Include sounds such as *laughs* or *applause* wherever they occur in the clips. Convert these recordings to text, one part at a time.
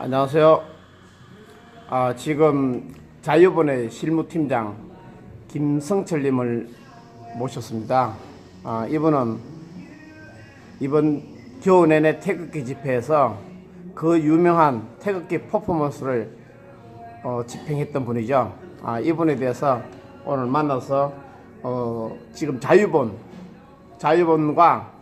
안녕하세요. 아, 지금 자유본의 실무팀장 김성철님을 모셨습니다. 아, 이분은 이번 겨우 내내 태극기 집회에서 그 유명한 태극기 퍼포먼스를 어, 집행했던 분이죠. 아, 이분에 대해서 오늘 만나서 어, 지금 자유본, 자유본과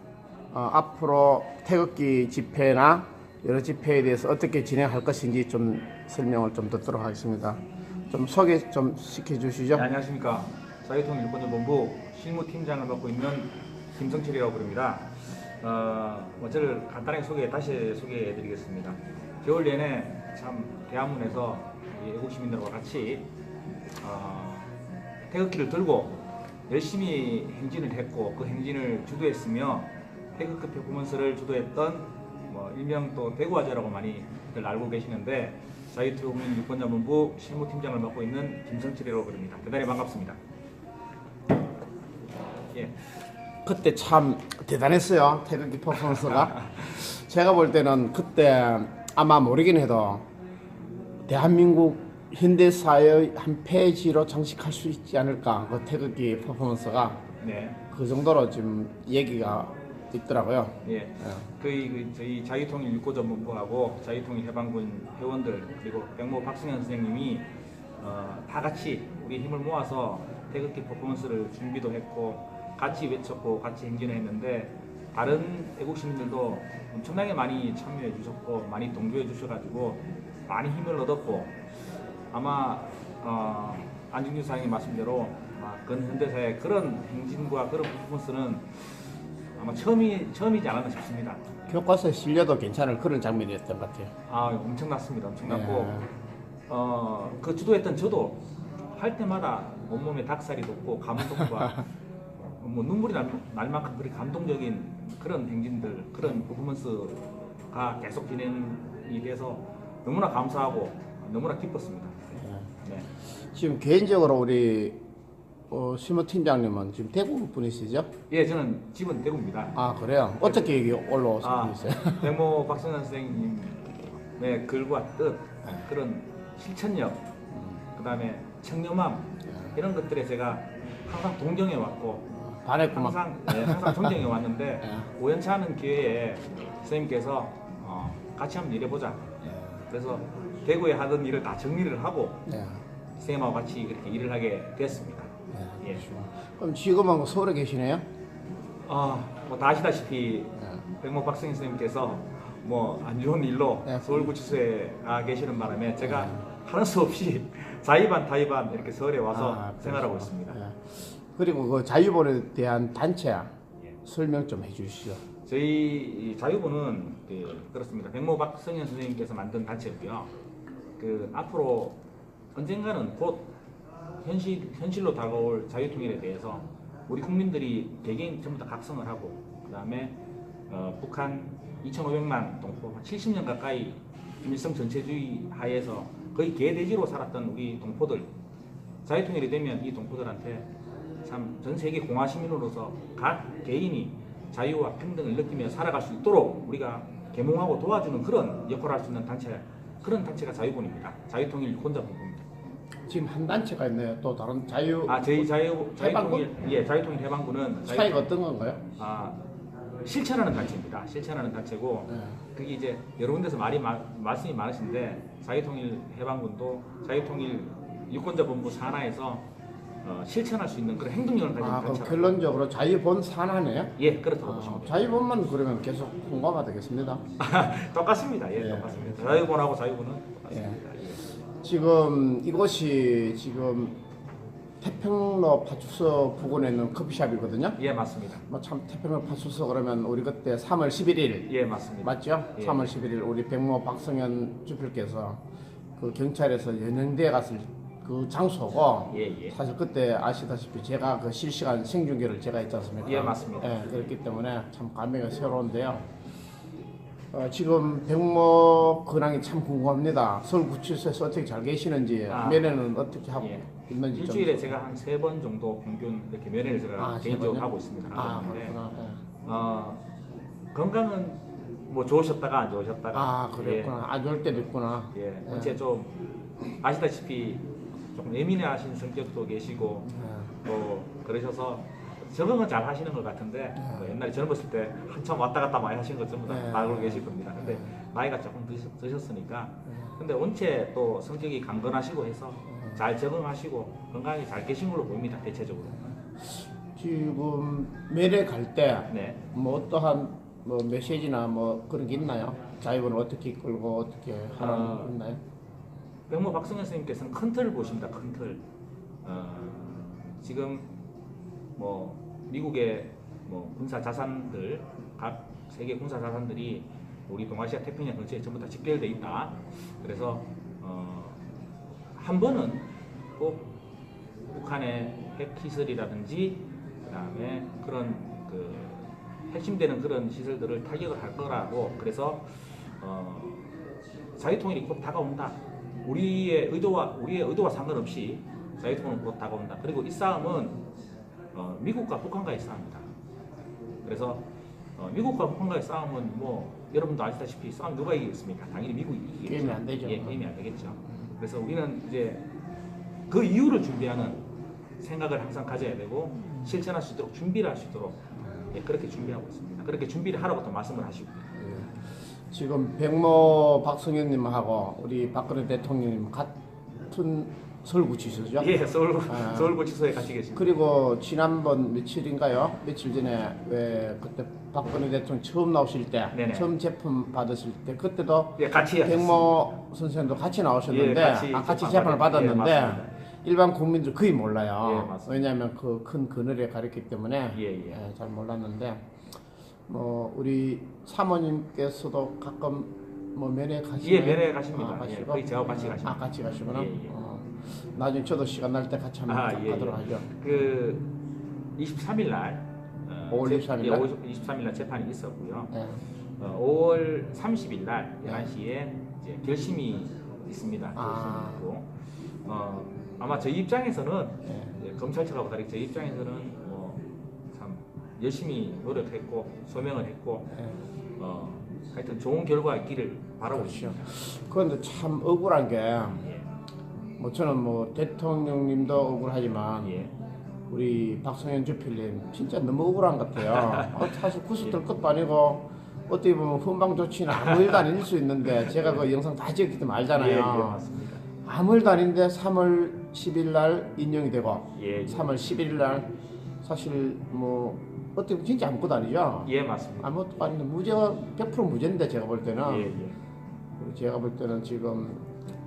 어, 앞으로 태극기 집회나 여러 집회에 대해서 어떻게 진행할 것인지 좀 설명을 좀 듣도록 하겠습니다. 좀 소개 좀 시켜주시죠. 네, 안녕하십니까. 자유통 일본본부 실무팀장을 맡고 있는 김성철이라고 부릅니다. 어, 뭐 저를 간단하게 소개, 다시 소개해드리겠습니다. 겨울 내내 참 대한문에서 이 애국 시민들과 같이 어, 태극기를 들고 열심히 행진을 했고 그 행진을 주도했으며 태극기 퍼포먼스를 주도했던 뭐 일명 또 대구화제라고 많이들 알고 계시는데 자유투민 유권자본부 실무팀장을 맡고 있는 김성철이라고 부릅니다. 대단히 반갑습니다. 예. 그때 참 대단했어요. 태극기 퍼포먼스가. *laughs* 제가 볼 때는 그때 아마 모르긴 해도 대한민국 현대사의 한 페이지로 장식할 수 있지 않을까. 그 태극기 퍼포먼스가 네. 그 정도로 지금 얘기가 있더라고요. 예. 저희 그 저희 자유통일 육고전본부하고 자유통일 해방군 회원들 그리고 백모 박승현 선생님이 어, 다 같이 우리 힘을 모아서 태극기 퍼포먼스를 준비도 했고 같이 외쳤고 같이 행진을 했는데 다른 애국 시민들도 엄청나게 많이 참여해 주셨고 많이 동조해 주셔가지고 많이 힘을 얻었고 아마 어, 안중근 사장님 말씀대로 아마 근현대사의 그런 행진과 그런 퍼포먼스는 아마 처음이 처음이지 않았나 싶습니다. 교과서에 실려도 괜찮을 그런 장면이었던 것 같아요. 아 엄청났습니다. 엄청났고 네. 어그 주도했던 저도 할 때마다 온몸에 닭살이 돋고 감동과 *laughs* 뭐 눈물이 날, 날 만큼 그리 감동적인 그런 행진들 그런 퍼포먼스가 계속 진행이 돼서 너무나 감사하고 너무나 기뻤습니다. 네. 지금 개인적으로 우리 어, 심호팀장님은 지금 대구 분이시죠? 예, 저는 집은 대구입니다. 아 그래요? 어떻게 여기 올라오신 아, 분이세요? *laughs* 백모 박성현 선생님의 글과 뜻 그런 실천력 그다음에 청렴함 이런 것들에 제가 항상 동경해 왔고 반했구만. 항상 예, 항상 존경해 왔는데 *laughs* 예. 우연치 않은 기회에 선생님께서 어, 같이 한번 일해보자 그래서 대구에 하던 일을 다 정리를 하고 네. 선생님하고 같이 그렇게 일을 하게 됐습니다 네. 예. 그럼 지금은 서울에 계시네요? 아, 뭐다 아시다시피 네. 백모 박승희 선생님께서 뭐 안 좋은 일로 네. 서울구치소에 가 계시는 바람에 제가 하는 수 없이 *laughs* 자의반 타의반 이렇게 서울에 와서 아, 생활하고 그러시구나. 있습니다. 네. 그리고 그 자유본에 대한 단체 예. 설명 좀 해주시죠. 저희 이 자유부는 그, 그렇습니다. 백모 박성현 선생님께서 만든 단체고요. 그 앞으로 언젠가는 곧 현실 현실로 다가올 자유통일에 대해서 우리 국민들이 개개인 전부 다 각성을 하고 그 다음에 어, 북한 2,500만 동포 70년 가까이 김일성 전체주의 하에서 거의 개돼지로 살았던 우리 동포들 자유통일이 되면 이 동포들한테 참 전 세계 공화 시민으로서 각 개인이 자유와 평등을 느끼며 살아갈 수 있도록 우리가 계몽하고 도와주는 그런 역할을 할 수 있는 단체 그런 단체가 자유본입니다. 자유통일 유권자본부입니다. 지금 한 단체가 있네요. 또 다른 자유 아 저희 자유 해방군? 자유통일 예 자유통일 해방군은 자유- 차이가 어떤 건가요? 아 실천하는 단체입니다. 실천하는 단체고 네. 그게 이제 여러 군데서 말이 마- 말씀이 많으신데 자유통일 해방군도 자유통일 유권자 본부 산하에서 어, 실천할 수 있는 그런 행동력을 가진 아, 그럼 단체라고 결론적으로 자유본 산하네요? 예 그렇다고 아, 보시면 돼요. 자유본만 그러면 계속 홍보가 되겠습니다. *laughs* 똑같습니다. 예, 예. 똑같습니다. 자유본하고 자유본은 똑같습니다. 예. 지금 이곳이 지금 태평로 파출소 부근에 있는 커피숍이거든요. 예, 맞습니다. 뭐 참 태평로 파출소 그러면 우리 그때 3월 11일 예, 맞습니다. 맞죠? 예. 3월 11일 우리 백모 박성현 주필께서 그 경찰에서 연행대에 갔을 그 장소고 예, 예. 사실 그때 아시다시피 제가 그 실시간 생중계를 제가 했지 않습니까? 예, 맞습니다. 예, 그렇기 때문에 참 감회가 새로운데요. 어, 지금 백모 근황이 참 궁금합니다. 서울 구치소에서 어떻게 잘 계시는지 아. 면회는 어떻게 하고 예. 있는지 좀 일주일에 제가 한 세 번 정도 평균 이렇게 면회를 제가 아, 세 개인적으로 번요? 하고 있습니다. 아 있는데 그렇구나. 예. 어, 건강은 뭐 좋으셨다가 안 좋으셨다가 아 그랬구나. 안 좋을 때도 있구나. 예, 예. 원체 좀 아시다시피 조금 예민하신 성격도 계시고 예. 또 그러셔서 적응은 잘 하시는 것 같은데 뭐 옛날에 젊었을 때 한참 왔다 갔다 많이 하신 것 전부 다 네. 알고 계실 겁니다. 근데 나이가 조금 드셨, 드셨 으니까 근데 원체 또 성격이 강건하시고 해서 잘 적응하시고 건강하게 잘 계신 걸로 보입니다 대체적으로. 지금 매래 갈 때뭐 네. 어떠한 뭐 메시지나 뭐 그런 게 있나요? 자유분을 어떻게 이끌고 어떻게 하라는 아. 게 있나요? 백모 박성현 선생님께서는 큰 틀을 보십니다. 큰 틀. 어, 지금 뭐 미국의 뭐 군사 자산들 각 세계 군사 자산들이 우리 동아시아 태평양 근처에 전부 다 집결돼 있다. 그래서 어, 한 번은 꼭 북한의 핵 시설이라든지 그다음에 그런 그 핵심되는 그런 시설들을 타격을 할 거라고 그래서 어, 자유통일이 곧 다가온다. 우리의 의도와 우리의 의도와 상관없이 자유통일은 곧 다가온다. 그리고 이 싸움은 어, 미국과 북한과의 싸움이다. 그래서 어, 미국과 북한과의 싸움은 뭐 여러분도 아시다시피 싸움 누가 이기겠습니까? 당연히 미국이 이기겠죠. 게임이 안 되죠. 예, 게임이 안 되겠죠. 그래서 우리는 이제 그 이유를 준비하는 생각을 항상 가져야 되고 실천할 수 있도록 준비를 할 수 있도록 예, 그렇게 준비하고 있습니다. 그렇게 준비를 하라고 또 말씀을 하시고 지금 백모 박성현님하고 우리 박근혜 대통령님 같은 서울구치소죠? 예, 서울 아. 서울구치소에 같이 계십니다. 그리고 지난번 며칠인가요? 며칠 전에 왜 그때 박근혜 대통령 처음 나오실 때 네네. 처음 제품 받으실 때 그때도 예, 같이. 백모 선생님도 같이 나오셨는데 예, 같이 아, 같이 제품 제품을 받았- 예, 받았는데 맞습니다. 일반 국민들 거의 몰라요. 예. 왜냐하면 그 큰 그늘에 가렸기 때문에 예, 예. 예, 잘 몰랐는데 뭐 우리 사모님께서도 가끔 뭐 면회 가시나요? 예, 면회 가십니다. 예, 가시고? 거의 저하고 같이 가십니다. 아 같이 가시구나. 예, 예. 어, 나중에 저도 시간 날 때 같이 한번 아, 예, 가도록 예. 하죠. 그 23일 날 어, 5월 제- 23일 예, 날? 23일 날 재판이 있었고요. 예. 어, 5월 30일 날 네. 11시에 이제 결심이 있습니다. 결심이 아. 있고 어, 아마 저희 입장에서는 예. 이제 검찰청하고 다르게 저희 입장에서는 뭐참 열심히 노력했고 소명을 했고 예. 어, 하여튼 좋은 결과 있기를 바라고 그렇죠. 있습니다. 그런데 참 억울한 게 예. 뭐 저는 뭐 대통령님도 억울하지만 예. 우리 박성현 주필님 진짜 너무 억울한 것 같아요. 어, 사실 구슬 들 것도 아니고 어떻게 보면 훈방 조치는 아무 일도 아닐 수 있는데 제가 그 영상 다 찍었기 때문에 알잖아요. 예, 예, 맞습니다. 아무 일도 아닌데 3월 10일 날 인용이 되고 예, 예. 3월 11일 날 사실 뭐 어떻게 보면 진짜 아무것도 아니죠. 예, 맞습니다. 아무것도 아닌데 무죄가 100% 무죄인데 제가 볼 때는 예, 예. 제가 볼 때는 지금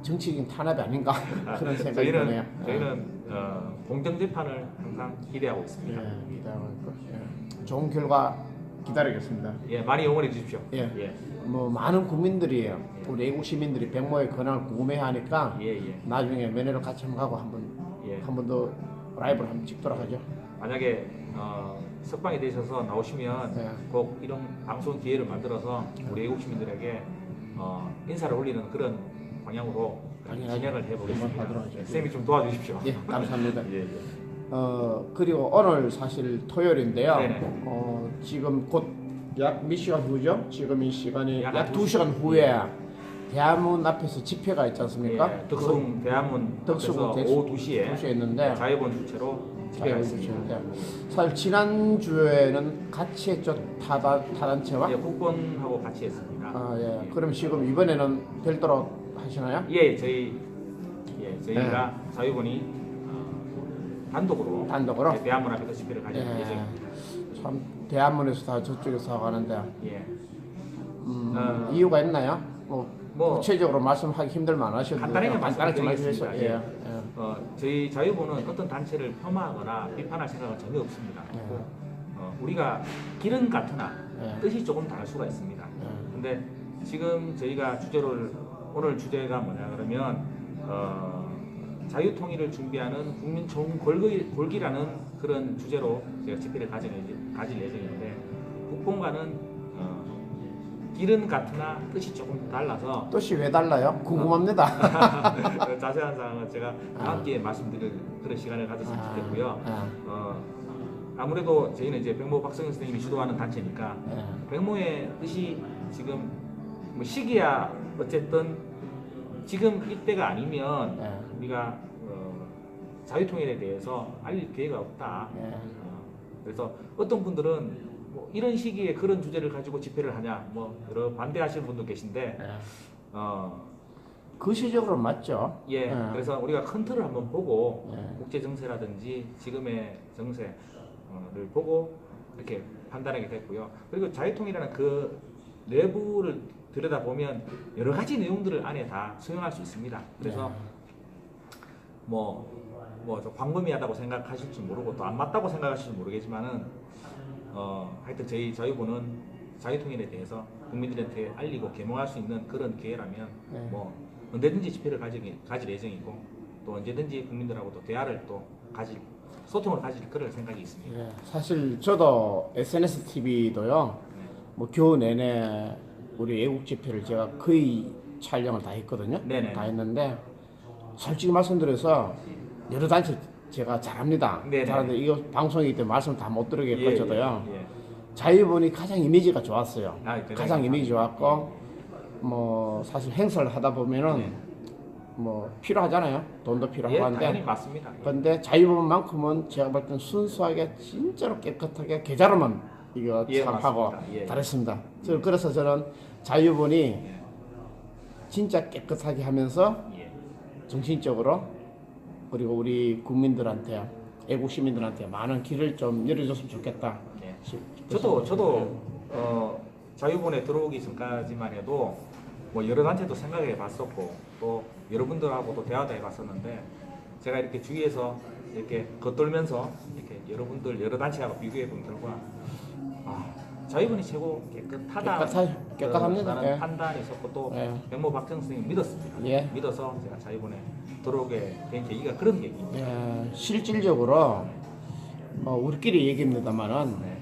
정치적인 탄압이 아닌가 그런 생각이 저희는 드네요. 저희는 어, 공정 재판을 항상 기대하고 있습니다. 예, 기다리고 있고, 예. 좋은 결과 기다리겠습니다. 예, 많이 응원해 주십시오. 예. 예, 뭐 많은 국민들이 우리 애국 시민들이 백모의 근황을 궁금해하니까 예, 예. 나중에 면회를 같이 한번 가고 한번 예. 한 번 더 라이브를 한번 찍도록 하죠. 만약에 어, 석방이 되셔서 나오시면 네. 꼭 이런 방송 기회를 만들어서 우리 애국 시민들에게 어, 인사를 올리는 그런 방향으로 당연하죠. 진행을 해보겠습니다. 예, 쌤이 좀 도와주십시오. 예, 감사합니다. *laughs* 예, 예. 어 그리고 오늘 사실 토요일인데요. 네네. 어 지금 곧 약 몇 시간 후죠? 지금 이 시간이 약약두두 시간 후에 대한문 앞에서 집회가 있지 않습니까? 예, 덕수궁 대한문 덕수궁 앞에서 대수- 오후 2시에 도시에 있는데 자유본 주체로 집회가 있습니다. 사실 지난 주에는 같이 했죠 타다 타단체와 예, 국권하고 같이 했습니다. 아 예. 그럼 지금 이번에는 별도로 하시나요? 예, 저희 예, 저희가 자유본이 어, 단독으로 네. 단독으로? 예, 대한문 앞에서 집회를 가질 예. 예정입니다. 참 대한문에서 다 저쪽에서 하고 하는데 예. 음, 어. 이유가 있나요? 뭐, 뭐 구체적으로 말씀하기 힘들만 하셔도 간단하게 말씀드리겠습니다. 말씀해주세요. 예. 예. 예. 어, 저희 자유본은 어떤 단체를 폄하하거나 비판할 생각은 전혀 없습니다. 예. 어, 우리가 길은 같으나 예. 뜻이 조금 다를 수가 있습니다. 예. 근데 지금 저희가 주제를 오늘 주제가 뭐냐 그러면 어, 자유통일을 준비하는 국민 좋은 골기, 골기라는 그런 주제로 제가 집회를 가질, 예정- 가질 예정인데 국뽕과는 어, 길은 같으나 뜻이 조금 달라서 뜻이 왜 달라요? 궁금합니다. *laughs* 자세한 사항은 제가 다음 아. 기회에 말씀드릴 그런 시간을 가졌으면 좋겠고요. 아, 어, 아무래도 저희는 이제 백모 박성현 선생님이 주도하는 단체니까 예. 백모의 뜻이 지금 뭐 시기야 어쨌든 지금 이때가 아니면 네. 우리가 어, 자유통일에 대해서 알릴 기회가 없다. 예. 어, 그래서 어떤 분들은 뭐 이런 시기에 그런 주제를 가지고 집회를 하냐 뭐 여러 반대하시는 분도 계신데 예. 어, 그 시적으로 맞죠. 예, 예. 그래서 우리가 큰 틀을 한번 보고 예. 국제 정세라든지 지금의 정세를 보고 이렇게 판단하게 됐고요. 그리고 자유통일이라는 그 내부를 들여다 보면 여러 가지 내용들을 안에 다 수용할 수 있습니다. 그래서 뭐 뭐 광범위하다고 생각하실지 모르고 또 안 맞다고 생각하실지 모르겠지만은 어 하여튼 저희 자유부는 자유통일에 대해서 국민들한테 알리고 계몽할 수 있는 그런 기회라면 네. 뭐 언제든지 집회를 가질, 가질 예정이고 또 언제든지 국민들하고 또 대화를 또 가질 소통을 가질 그럴 생각이 있습니다. 예. 사실 저도 SNS TV도요. 뭐 겨우 내내 우리 애국 집회를 제가 거의 촬영을 다 했거든요. 네네. 다 했는데 솔직히 말씀드려서 여러 단체 제가 잘합니다. 네네. 잘하는데 이거 방송이기 때문에 말씀 다 못 드리겠고 저도요. 예, 예. 자유분이 가장 이미지가 좋았어요. 아, 대단히 가장 이미지 감사합니다. 좋았고 뭐 사실 행사를 하다 보면은 네. 뭐 필요하잖아요. 돈도 필요하고 예, 한데 당연히 맞습니다. 예. 근데 자유분만큼은 제가 볼 땐 순수하게 진짜로 깨끗하게 계좌로만 이거 예, 참하고. 예. 잘했습니다. 저- 그래서 저는 자유분이 예. 진짜 깨끗하게 하면서 예. 정신적으로 그리고 우리 국민들한테 애국 시민들한테 많은 길을 좀 열어줬으면 좋겠다. 예. 싶- 저도 저도 어, 자유본에 들어오기 전까지만 해도 뭐 여러 단체도 생각해 봤었고 또 여러분들하고도 대화도 해 봤었는데 제가 이렇게 주위에서 이렇게 겉돌면서 이렇게 여러분들 여러 단체하고 비교해 본 결과 아, 자유본이 최고 깨끗하다 깨끗하- 깨끗합니다. 라는 예. 판단이 있었고 또 예. 백모 박정 선생님 믿었습니다. 예. 믿어서 제가 자유본에 들어오게 된 계기가 그런 계기입니다. 예, 실질적으로 어, 우리끼리 얘기입니다만은 네.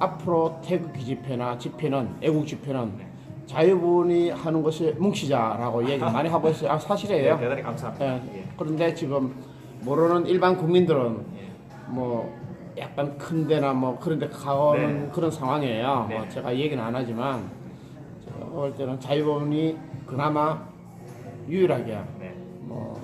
앞으로 태극 기 집회나 집회는 애국 집회는 네. 자유분이 하는 것을 뭉치자라고 얘기 *laughs* 많이 하고 있어요. 아, 사실이에요. 예, 대단히 감사합니다. 예, 예. 그런데 지금 모르는 일반 국민들은 예. 뭐 약간 큰 데나 뭐 그런 데 가는 네. 그런 상황이에요. 네. 뭐 제가 얘기는 안 하지만 제가 볼 때는 자유분이 그나마 유일하게 네. 뭐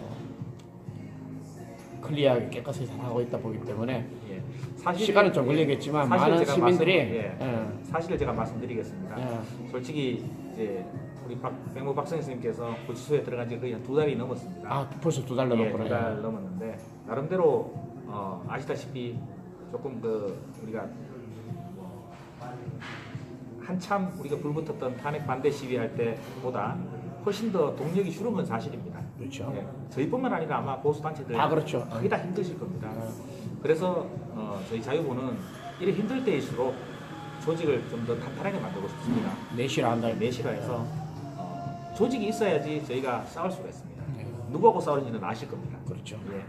클리어하게 깨끗이 잘 하고 있다 보기 때문에 예. 사실 시간은 좀 예, 걸리겠지만 사실 많은 시민들이 말씀, 예, 예. 사실을 제가 말씀드리겠습니다. 예. 솔직히 이제 우리 박, 백모 박성희 선생님께서 구치소에 들어간 지 거의 한 두 달이 넘었습니다. 아 벌써 두달 예, 넘었구나. 두달 넘었는데 나름대로 어, 아시다시피 조금 그 우리가 뭐 한참 우리가 불붙었던 탄핵 반대 시위할 때보다 훨씬 더 동력이 줄은 건 사실입니다. 그렇죠. 예, 저희뿐만 아니라 아마 보수 단체들 다 그렇죠. 거의 다 힘드실 겁니다. 예. 그래서 어, 저희 자유부는 이래 힘들 때일수록 조직을 좀 더 탄탄하게 만들고 싶습니다. 내실화 한다. 내실화해서 어, 조직이 있어야지 저희가 싸울 수가 있습니다. 네. 누구하고 싸우는지는 아실 겁니다. 그렇죠. 예.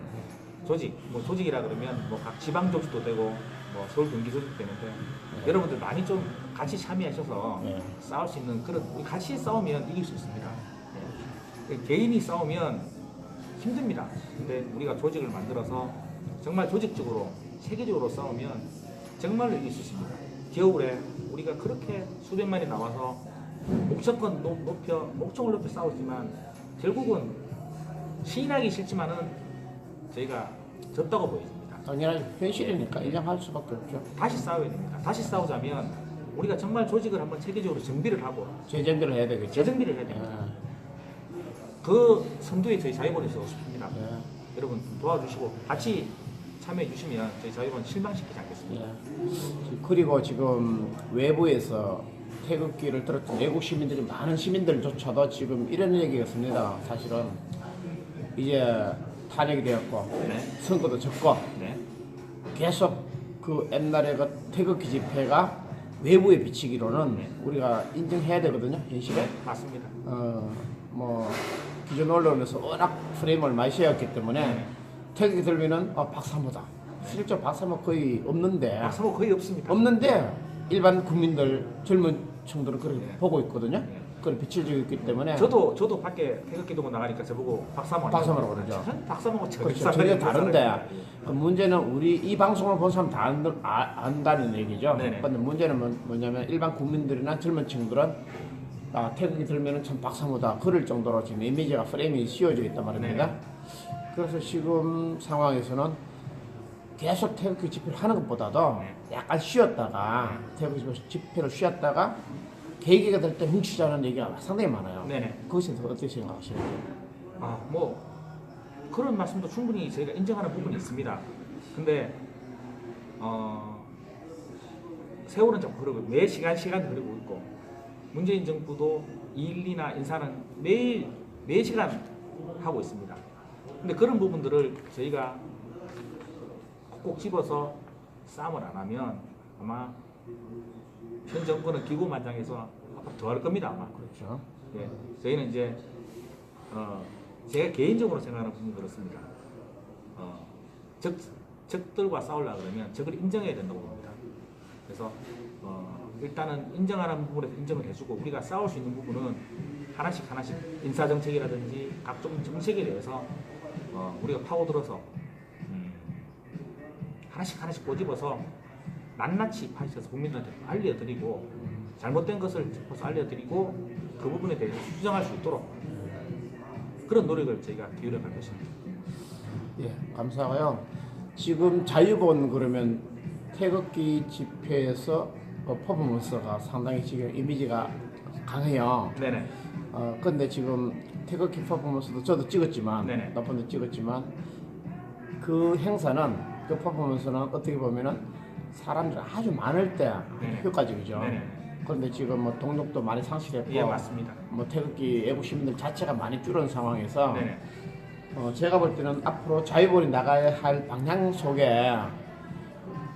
조직, 뭐 조직이라 그러면 뭐 각 지방 조직도 되고 뭐 서울 경기 조직도 되는데 여러분들 많이 좀 같이 참여하셔서 네. 싸울 수 있는 그런 우리 같이 싸우면 이길 수 있습니다. 예. 개인이 싸우면 힘듭니다. 근데 우리가 조직을 만들어서 정말 조직적으로 체계적으로 싸우면 정말로 이길 수 있습니다. 겨울에 우리가 그렇게 수백만이 나와서 목적권 높- 높여 목적을 높여 싸우지만 결국은 시인하기 싫지만은 저희가 졌다고 보여집니다. 당연하죠. 현실이니까 인정할 수밖에 없죠. 다시 싸워야 됩니다. 다시 싸우자면 우리가 정말 조직을 한번 체계적으로 정비를 하고 재정비를 해야 되겠죠. 재정비를 해야 예. 됩니다. 그 선두에 저희 자유본이 서고 싶습니다. 예. 여러분 도와주시고 같이 참여해 주시면 저희 자유본 실망시키지 않겠습니다. 예. 그리고 지금 외부에서 태극기를 들었던 외국 시민들이 많은 시민들조차도 지금 이런 얘기가 있습니다. 사실은 이제 탄핵이 되었고 네. 선거도 졌고 네. 계속 그 옛날에 그 태극기 집회가 외부에 비치기로는 네. 우리가 인정해야 되거든요. 현실에. 맞습니다. 어뭐 기존 언론에서 워낙 프레임을 많이 씌웠기 때문에 네. 태극기 들면은 어, 박사모다. 실제 박사모 거의 없는데 박사모 거의 없습니다. 없는데 일반 국민들 젊은 층들은 그렇게 네. 보고 있거든요. 네. 그런 빛을 지고 있기 때문에 저도 저도 밖에 태극기동원 나가니까 저보고 박사모 박사모라고 그러죠. 박사모고 그렇죠. 전혀 다른데 그 문제는 우리 이 방송을 본 사람 다 안, 아, 안다는 얘기죠. 네네. 근데 문제는 뭐- 뭐냐면 일반 국민들이나 젊은 층들은 아, 태극기 들면은 참 박사모다 그럴 정도로 지금 이미지가 프레임이 씌워져 있단 말입니다. 네네. 그래서 지금 상황에서는 계속 태극기 집회를 하는 것보다도 네. 약간 쉬었다가 태극기 집회를 쉬었다가 계기가 될 때 뭉치자는 얘기가 상당히 많아요. 네네. 그것에 대해서 어떻게 생각하시나요? 아, 뭐 그런 말씀도 충분히 저희가 인정하는 부분이 있습니다. 근데 어, 세월은 좀 흐르고 매 시간 시간 흐르고 있고 문재인 정부도 일이나 인사는 매일 매 시간 하고 있습니다. 근데 그런 부분들을 저희가 꼭 집어서 싸움을 안 하면 아마 현 정부는 기고만장해서 앞으로 더 할 겁니다 아마. 그렇죠. 예, 저희는 이제 어, 제가 개인적으로 생각하는 부분은 그렇습니다. 어, 적, 적들과 싸우려 그러면 적을 인정해야 된다고 봅니다. 그래서 어, 일단은 인정하는 부분에서 인정을 해주고 우리가 싸울 수 있는 부분은 하나씩 하나씩 인사 정책이라든지 각종 정책에 대해서 어, 우리가 파고들어서 음, 하나씩 하나씩 꼬집어서 낱낱이 파헤쳐서 국민들한테 알려드리고 잘못된 것을 짚어서 알려드리고 그 부분에 대해서 수정할 수 있도록 그런 노력을 저희가 기울여 갈 것입니다. 예, 감사하고요. 지금 자유본 그러면 태극기 집회에서 어, 퍼포먼스가 상당히 지금 이미지가 강해요. 네네. 어, 근데 지금 태극기 퍼포먼스도 저도 찍었지만 네네. 번도 찍었지만 그 행사는 그 퍼포먼스는 어떻게 보면은 사람들이 아주 많을 때 네네. 효과적이죠. 네네. 그런데 지금 뭐 동력도 많이 상실했고 예 맞습니다. 뭐 태극기 애국 시민들 자체가 많이 줄은 상황에서 네네. 어, 제가 볼 때는 앞으로 자유본이 나가야 할 방향 속에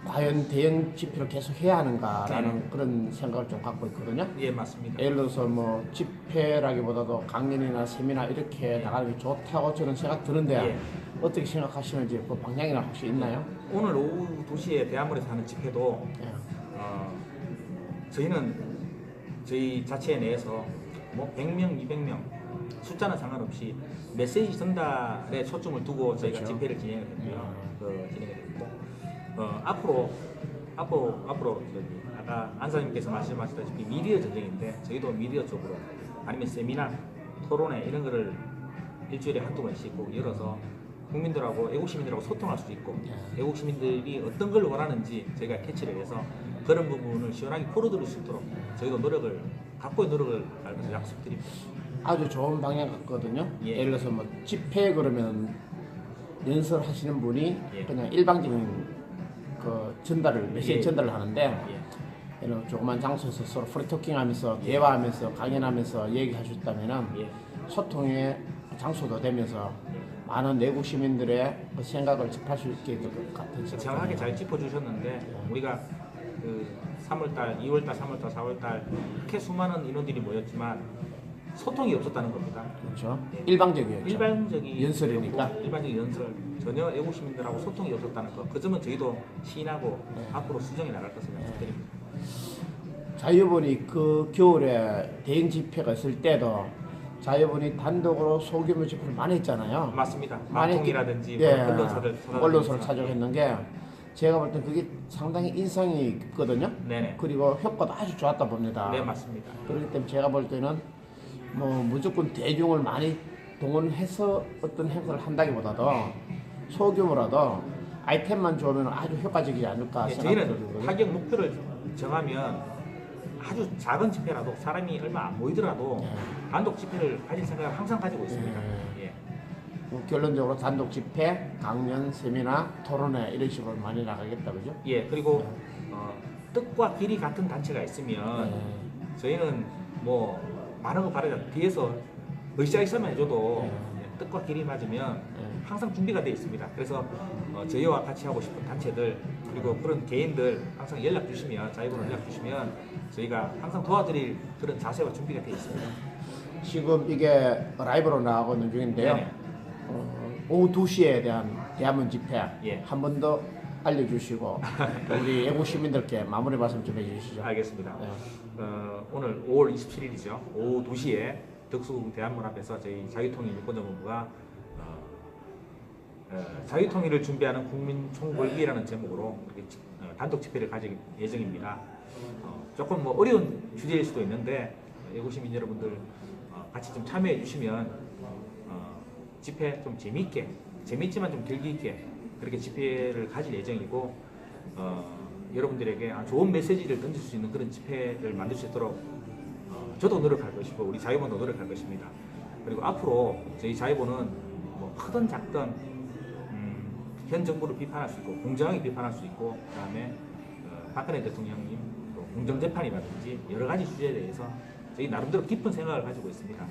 과연 대응 집회를 계속 해야 하는가라는 네. 그런 생각을 좀 갖고 있거든요. 예 맞습니다. 예를 들어서 뭐 집회라기보다도 강연이나 세미나 이렇게 나가는 게 좋다고 저는 생각 드는데 예. 어떻게 생각하시는지 그 방향이나 혹시 있나요? 오늘 오후 2시에 대한문에서 하는 집회도 예. 어, 저희는 저희 자체 내에서 뭐 100명, 200명 숫자는 상관없이 메시지 전달에 초점을 두고 저희가 그렇죠. 집회를 진행을 했고요. 음. 그 진행을 했고 어, 앞으로 앞으로 앞으로 저기 아까 안사님께서 말씀하셨다시피 미디어 전쟁인데 저희도 미디어 쪽으로 아니면 세미나 토론회 이런 거를 일주일에 한두 번씩 꼭 열어서 국민들하고 애국 시민들하고 소통할 수 있고 예. 애국 시민들이 어떤 걸 원하는지 저희가 캐치를 해서 그런 부분을 시원하게 풀어드릴 수 있도록 저희도 노력을 각고의 노력을 알면서 약속드립니다. 아주 좋은 방향 같거든요. 예. 예. 를 들어서 뭐 집회 그러면 연설하시는 분이 예. 그냥 일방적인 그 전달을 메시지 예. 전달을 하는데 예, 이런 조그만 장소에서 서로 프리토킹하면서 대화하면서 강연하면서 얘기할 수 있다면은 예, 소통의 장소도 되면서 많은 내국 시민들의 그 생각을 접할 수 있게 될 것 같은 생각이 정확하게. 잘 짚어주셨는데 우리가 그 3월달, 2월달, 3월달, 4월달 이렇게 수많은 인원들이 모였지만 소통이 없었다는 겁니다. 그렇죠. 예. 일방적이었죠. 일반적인 연설이니까. 일반적인 연설 전혀 애국 시민들하고 소통이 없었다는 것. 그 점은 저희도 시인하고 네. 앞으로 수정해 나갈 것을 약속드립니다. 자유분이 그 겨울에 대행 집회가 있을 때도 자유분이 단독으로 소규모 집회를 많이 했잖아요. 맞습니다. 마통이라든지 예, 뭐 언론사를 언론사를 찾아갔는 게 제가 볼 땐 그게 상당히 인상이 있거든요. 네네. 그리고 효과도 아주 좋았다 봅니다. 네 맞습니다. 그렇기 때문에 제가 볼 때는 뭐 무조건 대중을 많이 동원해서 어떤 행사를 한다기보다도 소규모라도 아이템만 좋으면 아주 효과적이지 않을까 예, 저희는. 타격 목표를 정하면 아주 작은 집회라도 사람이 얼마 안 모이더라도 예. 단독 집회를 가질 생각을 항상 가지고 있습니다. 예. 뭐 결론적으로 단독 집회, 강연, 세미나, 토론회 이런 식으로 많이 나가겠다 그죠? 예, 그리고 어, 뜻과 길이 같은 단체가 있으면 네. 저희는 뭐 많은 거 바라자 뒤에서 으쌰으쌰만 해줘도 네. 예, 뜻과 길이 맞으면 네. 항상 준비가 되어 있습니다. 그래서 어, 저희와 같이 하고 싶은 단체들 그리고 그런 개인들 항상 연락 주시면 자유번호 연락 주시면 저희가 항상 도와드릴 그런 자세와 준비가 되어 있습니다. 지금 이게 라이브로 나가고 있는 중인데요. 네네. 어, 오후 2시에 대한 대한문 집회 예. 한 번 더 알려주시고 *laughs* 우리 애국 시민들께 마무리 말씀 좀 해주시죠. 알겠습니다. 네. 어, 오늘 5월 27일이죠. 오후 2시에 덕수 대한문 앞에서 저희 자유통일 유권자본부가 어, 어, 자유통일을 준비하는 국민총궐기라는 제목으로 어, 단독 집회를 가질 예정입니다. 어, 조금 뭐 어려운 주제일 수도 있는데 어, 애국 시민 여러분들 어, 같이 좀 참여해 주시면 어, 집회 좀 재미있게 재미있지만 좀 길기 있게 그렇게 집회를 가질 예정이고 어, 여러분들에게 아, 좋은 메시지를 던질 수 있는 그런 집회를 만들 수 있도록 어, 저도 노력할 것이고 우리 자유본도 노력할 것입니다. 그리고 앞으로 저희 자유본은 뭐 크든 작든 음, 현 정부를 비판할 수 있고 공정하게 비판할 수 있고 그다음에 어, 박근혜 대통령님 또 공정재판이라든지 여러 가지 주제에 대해서 저희 나름대로 깊은 생각을 가지고 있습니다.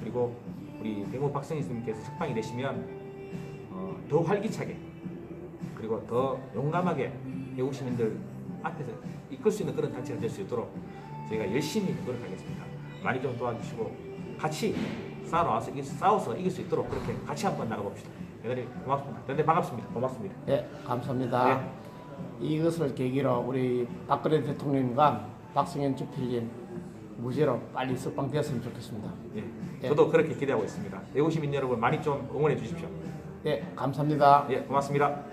그리고 우리 백모 박성희 선생님께서 석방이 되시면 어, 더 활기차게 그리고 더 용감하게 외국 시민들 앞에서 이끌 수 있는 그런 단체가 될 수 있도록 저희가 열심히 노력하겠습니다. 많이 좀 도와주시고 같이 싸워서 이길, 수- 싸워서 이길 수 있도록 그렇게 같이 한번 나가봅시다. 대단히 고맙습니다. 대단히 반갑습니다. 고맙습니다. 네, 감사합니다. 네. 이것을 계기로 우리 박근혜 대통령과 박승현 주필님 무죄로 빨리 석방되었으면 좋겠습니다. 예, 예. 저도 그렇게 기대하고 있습니다. 외국 시민 여러분 많이 좀 응원해 주십시오. 네, 감사합니다. 예, 고맙습니다.